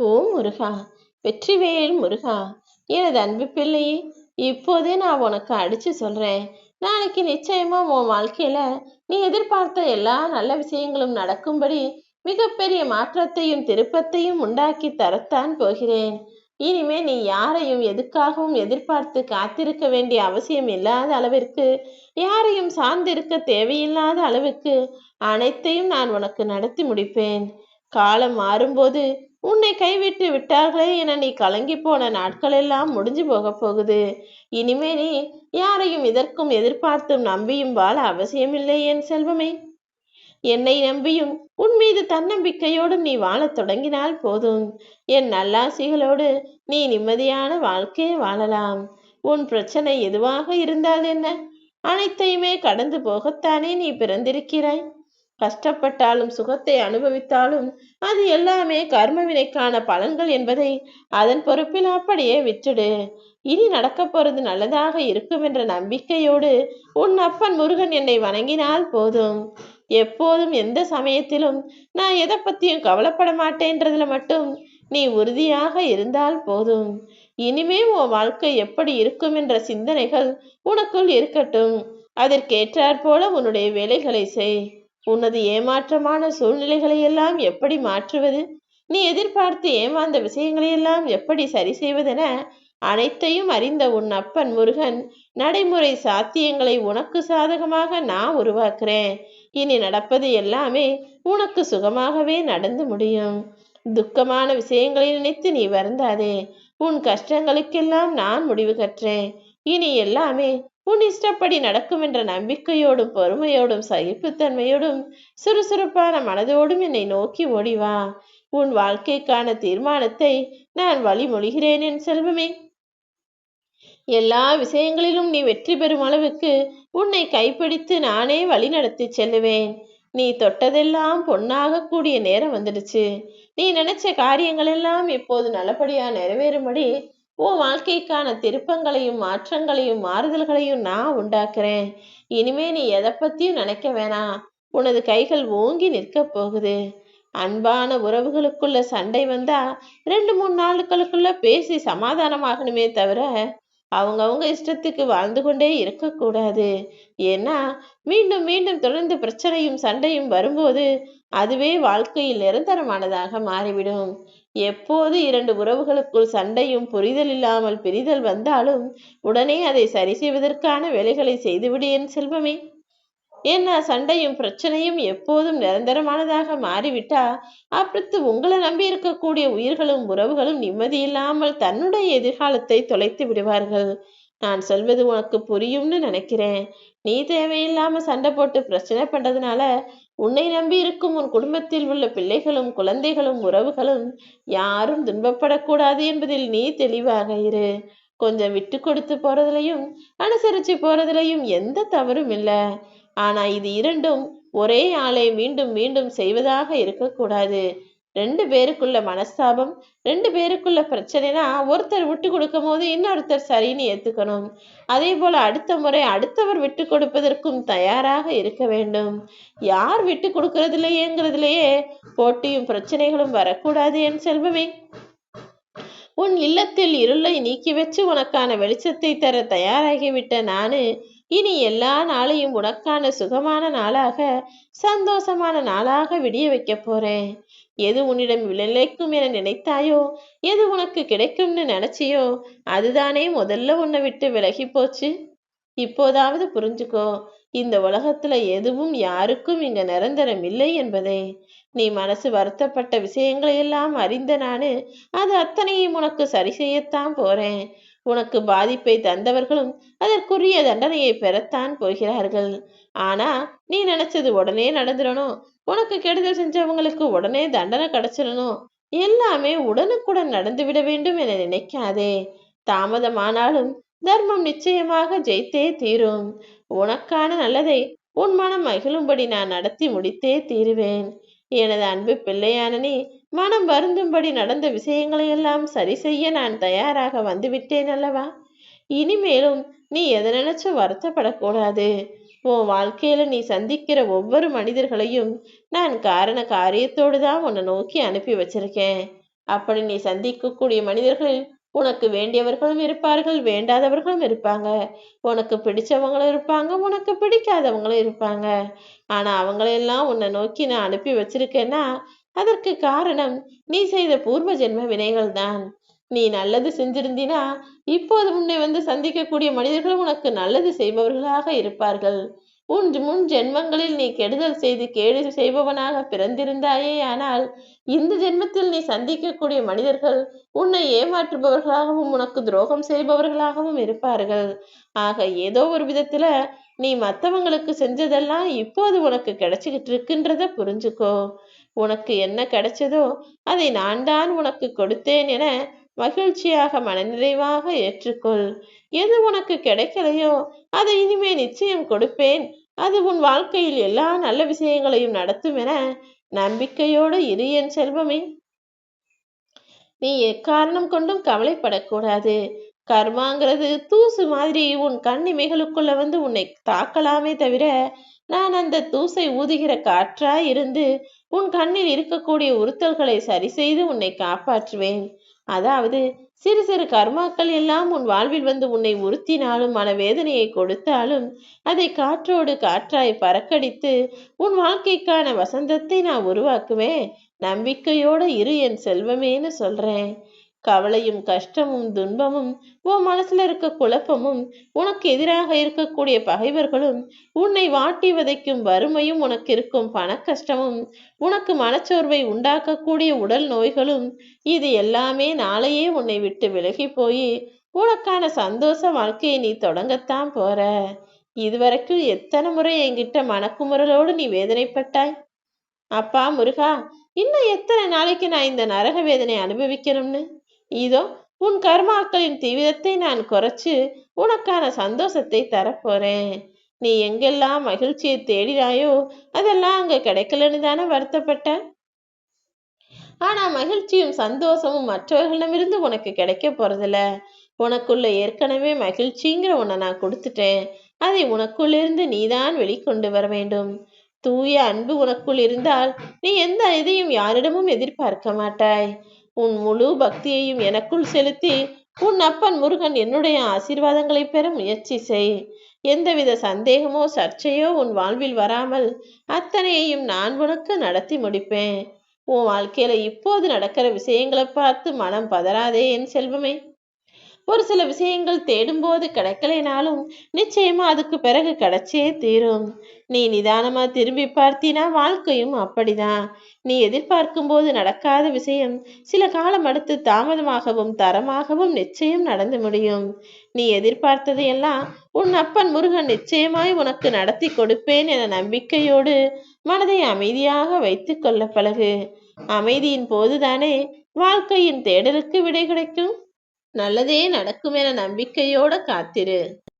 ஓ முருகா வெற்றிவேல் முருகா எனது அன்பு பிள்ளையே இப்போதே நான் உனக்கு அடிச்சு சொல்றேன். நாளைக்கு நிச்சயமா உன் வாழ்க்கையில நீ எதிர்பார்த்த எல்லா நல்ல விஷயங்களும் நடக்கும்படி மிகப்பெரிய மாற்றத்தையும் திருப்பத்தையும் உண்டாக்கி தரத்தான் போகிறேன். இனிமே நீ யாரையும் எதுக்காகவும் எதிர்பார்த்து காத்திருக்க வேண்டிய அவசியம் இல்லாத அளவிற்கு யாரையும் சார்ந்திருக்க தேவையில்லாத அளவுக்கு அனைத்தையும் நான் உனக்கு நடத்தி முடிப்பேன். காலம் மாறும்போது உன்னை கைவிட்டு விட்டார்களே என நீ கலங்கி போன நாட்கள் எல்லாம் முடிஞ்சு போக போகுது. இனிமே நீ யாரையும் இதற்கும் எதிர்பார்த்தும் நம்பியும் வாழ அவசியமில்லை என் செல்வமே. என்னை நம்பியும் உன் மீது தன்னம்பிக்கையோடும் நீ வாழத் தொடங்கினால் போதும். என் நல்லாசிகளோடு நீ நிம்மதியான வாழ்க்கையை வாழலாம். உன் பிரச்சனை எதுவாக இருந்தால் என்ன? அனைத்தையுமே கடந்து போகத்தானே நீ பிறந்திருக்கிறாய்? கஷ்டப்பட்டாலும் சுகத்தை அனுபவித்தாலும் அது எல்லாமே கர்மவினைக்கான பலன்கள் என்பதை அதன் பொறுப்பில் அப்படியே விட்டுடு. இனி நடக்கப் போறது நல்லதாக இருக்கும் என்ற நம்பிக்கையோடு உன் அப்பன் முருகன் என்னை வணங்கினால் போதும். எப்போதும் எந்த சமயத்திலும் நான் எதை பத்தியும் கவலைப்பட மாட்டேன்றதுல மட்டும் நீ உறுதியாக இருந்தால் போதும். இனிமே உன் வாழ்க்கை எப்படி இருக்கும் என்ற சிந்தனைகள் உனக்குள் இருக்கட்டும். அதற்கேற்றாற் போல உன்னுடைய வேலைகளை செய். உனது ஏமாற்றமான சூழ்நிலைகளை எல்லாம் எப்படி மாற்றுவது? நீ எதிர்பார்த்து ஏமாந்த விஷயங்களையெல்லாம் எப்படி சரி செய்வதென அனைத்தையும் அறிந்த உன் அப்பன் முருகன் நடைமுறை சாத்தியங்களை உனக்கு சாதகமாக நான் உருவாக்குறேன். இனி நடப்பது எல்லாமே உனக்கு சுகமாகவே நடந்து முடியும். துக்கமான விஷயங்களை நினைத்து நீ வருந்தாதே. உன் கஷ்டங்களுக்கெல்லாம் நான் முடிவு கற்றேன். இனி எல்லாமே உன் இஷ்டப்படி நடக்கும் என்ற நம்பிக்கையோடும் பொறுமையோடும் சகிப்புத்தன்மையோடும் சுறுசுறுப்பான மனதோடும் என்னை நோக்கி ஓடிவா உன் வாழ்க்கைக்கான தீர்மானத்தை நான் வழிமொழிகிறேன் என் செல்வமே. எல்லா விஷயங்களிலும் நீ வெற்றி பெறும் அளவுக்கு உன்னை கைப்பிடித்து நானே வழி நடத்தி செல்லுவேன். நீ தொட்டதெல்லாம் பொன்னாக கூடிய நேரம் வந்துடுச்சு. நீ நினைச்ச காரியங்கள் எல்லாம் இப்போது நல்லபடியா நிறைவேறும்படி உன் வாழ்க்கைக்கான திருப்பங்களையும் மாற்றங்களையும் மாறுதல்களையும் நான் உண்டாக்குறேன். இனிமே நீ எதை பத்தியும் நினைக்க வேணாம். உனது கைகள் ஓங்கி நிற்க போகுது. அன்பான உறவுகளுக்குள்ள சண்டை வந்தா ரெண்டு மூணு நாளுக்களுக்குள்ள பேசி சமாதானமாகணுமே தவிர அவங்கவுங்க இஷ்டத்துக்கு வாழ்ந்து கொண்டே இருக்கக்கூடாது ஏன்னா மீண்டும் மீண்டும் தொடர்ந்து பிரச்சனையும் சண்டையும் வரும்போது அதுவே வாழ்க்கையில் நிரந்தரமானதாக மாறிவிடும். எப்போது இரண்டு உறவுகளுக்குள் சண்டையும் புரிதல் இல்லாமல் பிரிதல் வந்தாலும் உடனே அதை சரி செய்வதற்கான வேலைகளை செய்துவிடு என் செல்வமே. என்ன சண்டையும் பிரச்சனையும் எப்போதும் நிரந்தரமானதாக மாறிவிட்டா அப்புறத்து உங்களை நம்பி இருக்கக்கூடிய உயிர்களும் உறவுகளும் நிம்மதியில்லாமல் தன்னுடைய எதிர்காலத்தை தொலைத்து விடுவார்கள். நான் சொல்வது உனக்கு புரியும்னு நினைக்கிறேன். நீ தேவையில்லாம சண்டை போட்டு பிரச்சனை பண்றதுனால உன்னை நம்பி இருக்கும் உன் குடும்பத்தில் உள்ள பிள்ளைகளும் குழந்தைகளும் உறவுகளும் யாரும் துன்பப்படக்கூடாது என்பதில் நீ தெளிவாக இரு. கொஞ்சம் விட்டு கொடுத்து போறதுலையும் அனுசரிச்சு போறதுலையும் எந்த தவறும் இல்லை. ஆனா இது இரண்டும் ஒரே ஆளை மீண்டும் மீண்டும் செய்வதாக இருக்கக்கூடாது. ரெண்டு பேருக்குள்ள மனஸ்தாபம் ரெண்டு பேருக்குள்ள பிரச்சனைனா ஒருத்தர் விட்டு கொடுக்கும் போது இன்னொருத்தர் சரின்னு ஏத்துக்கணும். அதே போல அடுத்த முறை அடுத்தவர் விட்டு கொடுப்பதற்கும் தயாராக இருக்க வேண்டும். யார் விட்டு கொடுக்கறதுலையேங்கிறதுலயே போட்டியும் பிரச்சனைகளும் வரக்கூடாது என் செல்வமே. உன் இல்லத்தில் இருளை நீக்கி வச்சு உனக்கான வெளிச்சத்தை தர தயாராகிவிட்ட நானு இனி எல்லா நாளையும் உனக்கான சுகமான நாளாக சந்தோஷமான நாளாக விடிய வைக்க போறேன். எது உன்னிடம் விளைக்கும் என நினைத்தாயோ எது உனக்கு கிடைக்கும்னு நினைச்சியோ அதுதானே முதல்ல உன்னை விட்டு விலகி போச்சு. இப்போதாவது புரிஞ்சுக்கோ இந்த உலகத்துல எதுவும் யாருக்கும் இங்க நிரந்தரம் இல்லை என்பதை. நீ மனசு வருத்தப்பட்ட விஷயங்களை எல்லாம் அறிந்த நானு அது அத்தனையும் உனக்கு சரி செய்யத்தான் போறேன். உனக்கு பாதிப்பை தந்தவர்களும் அதற்குரிய தண்டனையை பெறத்தான் போகிறார்கள். ஆனா நீ நினைச்சது உடனே நடந்துடணும். உனக்கு கெடுதல் செஞ்சவங்களுக்கு உடனே தண்டனை கிடைச்சிடணும். எல்லாமே உடனுக்குடன் நடந்துவிட வேண்டும் என நினைக்காதே. தாமதமானாலும் தர்மம் நிச்சயமாக ஜெயித்தே தீரும். உனக்கான நல்லதை உன் மனம் மகிழும்படி நான் நடத்தி முடித்தே தீருவேன். எனது அன்பு பிள்ளையான நீ மனம் வருந்தும்படி நடந்த விஷயங்களையெல்லாம் சரி செய்ய நான் தயாராக வந்துவிட்டேன் அல்லவா? இனிமேலும் நீ எதை நினைச்சும் வருத்தப்படக்கூடாது. உன் வாழ்க்கையில நீ சந்திக்கிற ஒவ்வொரு மனிதர்களையும் நான் காரண காரியத்தோடு தான் உன்னை நோக்கி அனுப்பி வச்சிருக்கேன். அப்படி நீ சந்திக்கக்கூடிய மனிதர்களில் உனக்கு வேண்டியவர்களும் இருப்பார்கள் வேண்டாதவர்களும் இருப்பாங்க. உனக்கு பிடிச்சவங்களும் இருப்பாங்க உனக்கு பிடிக்காதவங்களும் இருப்பாங்க. ஆனா அவங்களையெல்லாம் உன்னை நோக்கி நான் அனுப்பி வச்சிருக்கேன்னா அதற்கு காரணம் நீ செய்த பூர்வ ஜென்ம வினைகள் தான் நீ நல்லது செஞ்சிருந்தினா இப்போது உன்னை வந்து சந்திக்கக்கூடிய மனிதர்கள் உனக்கு நல்லது செய்பவர்களாக இருப்பார்கள். உன் முன் ஜென்மங்களில் நீ கெடுதல் செய்து கேடு செய்பவனாக பிறந்திருந்தாயே ஆனால் இந்த ஜென்மத்தில் நீ சந்திக்கக்கூடிய மனிதர்கள் உன்னை ஏமாற்றுபவர்களாகவும் உனக்கு துரோகம் செய்பவர்களாகவும் இருப்பார்கள். ஆக ஏதோ ஒரு விதத்துல நீ மற்றவங்களுக்கு செஞ்சதெல்லாம் இப்போது உனக்கு கிடைச்சிக்கிட்டு இருக்குன்றத புரிஞ்சுக்கோ. உனக்கு என்ன கிடைச்சதோ அதை நான் தான் உனக்கு கொடுத்தேன் என மகிழ்ச்சியாக மனநிறைவாக ஏற்றுக்கொள். எது உனக்கு கிடைக்கலையோ அதை இனிமே நிச்சயம் கொடுப்பேன். அது உன் வாழ்க்கையில் எல்லா நல்ல விஷயங்களையும் நடத்தும் என நம்பிக்கையோடு இரு என் செல்வமே. நீ எக்காரணம் கொண்டும் கவலைப்படக்கூடாது. கர்மாங்கிறது தூசு மாதிரி உன் கண்ணிமைகளுக்குள்ள வந்து உன்னை தாக்கலாமே தவிர நான் அந்த தூசை ஊதுகிற காற்றாய் இருந்து உன் கண்ணில் இருக்கக்கூடிய உறுத்தல்களை சரி செய்து உன்னை காப்பாற்றுவேன். அதாவது சிறு சிறு கர்மாக்கள் எல்லாம் உன் வாழ்வில் வந்து உன்னை உறுத்தினாலும் மனவேதனையை கொடுத்தாலும் அதை காற்றோடு காற்றாய் பறக்கடித்து உன் வாழ்க்கைக்கான வசந்தத்தை நான் உருவாக்குவேன். நம்பிக்கையோட இரு என் செல்வமேன்னு சொல்றேன். கவலையும் கஷ்டமும் துன்பமும் உன் மனசுல இருக்க குழப்பமும் உனக்கு எதிராக இருக்கக்கூடிய பகைவர்களும் உன்னை வாட்டி வதைக்கும் வறுமையும் உனக்கு இருக்கும் பண கஷ்டமும் உனக்கு மனச்சோர்வை உண்டாக்கக்கூடிய உடல் நோய்களும் இது எல்லாமே நாளையே உன்னை விட்டு விலகி போய் உனக்கான சந்தோஷ வாழ்க்கையை நீ தொடங்கத்தான் போற. இதுவரைக்கும் எத்தனை முறை என்கிட்ட மனக்குமுறலோடு நீ வேதனைப்பட்டாய்? அப்பா முருகா இன்னும் எத்தனை நாளைக்கு நான் இந்த நரக வேதனை அனுபவிக்கணும்னு? இதோ உன் கர்மாக்களின் தீவிரத்தை நான் குறைச்சு உனக்கான சந்தோஷத்தை தரப்போறேன். நீ எங்கெல்லாம் மகிழ்ச்சியை தேடினாயோ அதெல்லாம் அங்க கிடைக்கலன்னு தானே வருத்தப்பட்ட? ஆனா மகிழ்ச்சியும் சந்தோஷமும் மற்றவர்களிடமிருந்து உனக்கு கிடைக்க போறதில்ல. உனக்குள்ள ஏற்கனவே மகிழ்ச்சிங்கிற உன்னை நான் கொடுத்துட்டேன். அதை உனக்குள்ளிருந்து நீதான் வெளிக்கொண்டு வர வேண்டும். தூய அன்பு உனக்குள் இருந்தால் நீ எந்த இதையும் யாரிடமும் எதிர்பார்க்க மாட்டாய். உன் முழு பக்தியையும் எனக்குள் செலுத்தி உன் அப்பன் முருகன் என்னுடைய ஆசீர்வாதங்களை பெற முயற்சி செய். எந்தவித சந்தேகமோ சர்ச்சையோ உன் வாழ்வில் வராமல் அத்தனையையும் நான் உனக்கு நடத்தி முடிப்பேன். உன் வாழ்க்கையில இப்போது நடக்கிற விஷயங்களை பார்த்து மனம் பதறாதே என் செல்வமே. ஒரு சில விஷயங்கள் தேடும்போது கிடைக்கலைனாலும் நிச்சயமா அதுக்கு பிறகு கிடைச்சே தீரும். நீ நிதானமா திரும்பி பார்த்தினா வாழ்க்கையும் அப்படிதான். நீ எதிர்பார்க்கும் போது நடக்காத விஷயம் சில காலம் அடுத்து தாமதமாகவும் தரமாகவும் நிச்சயம் நடந்து முடியும். நீ எதிர்பார்த்ததையெல்லாம் உன் அப்பன் முருகன் நிச்சயமாய் உனக்கு நடத்தி கொடுப்பேன் என நம்பிக்கையோடு மனதை அமைதியாக வைத்து கொள்ள பழகு. அமைதியின் போதுதானே வாழ்க்கையின் தேடலுக்கு விடை கிடைக்கும். நல்லதே நடக்கும் என நம்பிக்கையோட காத்திரு.